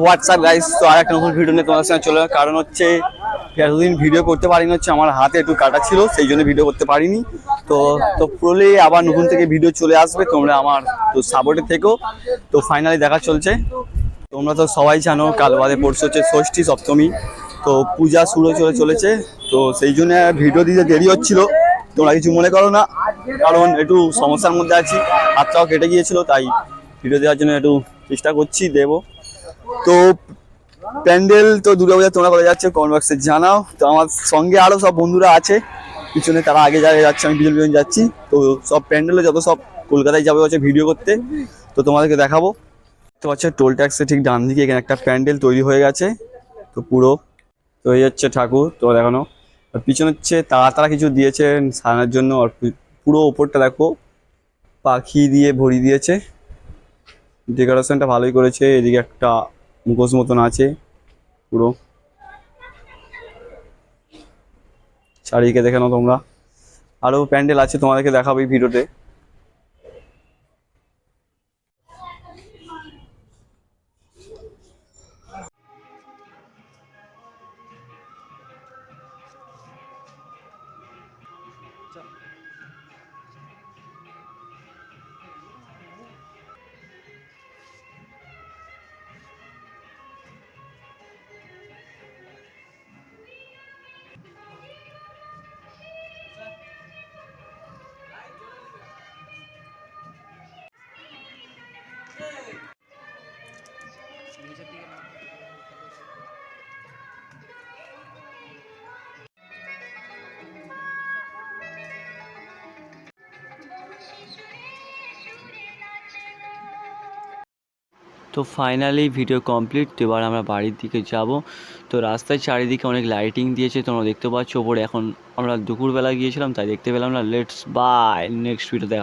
WhatsApp guys তো আর একটা নতুন ভিডিও নিয়ে তোমাদের সঙ্গে চলে কারণ হচ্ছে এতদিন ভিডিও করতে পারিনি, হচ্ছে আমার হাতে একটু কাটা ছিল, সেই জন্য ভিডিও করতে পারিনি। তো তো পুরোলি আবার নতুন থেকে ভিডিও চলে আসবে, তোমরা আমার তো সাপোর্টে থেকো। তো ফাইনালি দেখা চলছে। তোমরা তো সবাই জানো, কাল বাদে পড়ছে হচ্ছে ষষ্ঠী সপ্তমী। তো পূজা শুরু চলে চলেছে, তো সেই জন্য ভিডিও দিতে দেরি হচ্ছিল। তোমরা কিছু মনে করো না, কারণ একটু সমস্যার মধ্যে আছি। হাতটাও কেটে গিয়েছিল, তাই ভিডিও দেওয়ার জন্য একটু চেষ্টা করছি, দেবো। তো প্যান্ডেল তো দুর্গাপূজা তোমরা করে যাচ্ছে কমেন্ট বক্সে জানাও। তো আমার সঙ্গে আরও সব বন্ধুরা আছে, পিছনে তারা আগে যারা যাচ্ছে, আমি পিছন পিছন যাচ্ছি। তো সব প্যান্ডেলে যত সব কলকাতায় যাবে, হচ্ছে ভিডিও করতে, তো তোমাদেরকে দেখাবো। তো হচ্ছে টোল ট্যাক্সের ঠিক ডান দিকে এখানে একটা প্যান্ডেল তৈরি হয়ে গেছে, তো পুরো। তো হচ্ছে ঠাকুর তো দেখানো আর পিছনে হচ্ছে তারা তারা কিছু দিয়েছেন সারানোর জন্য, আর পুরো ওপরটা দেখো, পাখি দিয়ে ভরি দিয়েছে। ডেকোরেশনটা ভালোই করেছে, এদিকে একটা মুখোশ মতন আছে, পুরো। চারিদিকে দেখে নাও তোমরা। আরও প্যান্ডেল আছে তোমাদেরকে দেখাবো এই ভিডিওতে। তো ফাইনালি ভিডিও কমপ্লিট তো এবার আমরা বাড়ির দিকে যাব। তো রাস্তায় চারিদিকে অনেক লাইটিং দিয়েছে, তোমরা দেখতে পাচ্ছ। ওপরে এখন আমরা দুপুরবেলা গিয়েছিলাম, তাই দেখতে পেলাম না। লেটস বাই নেক্সট ভিডিও দেখা।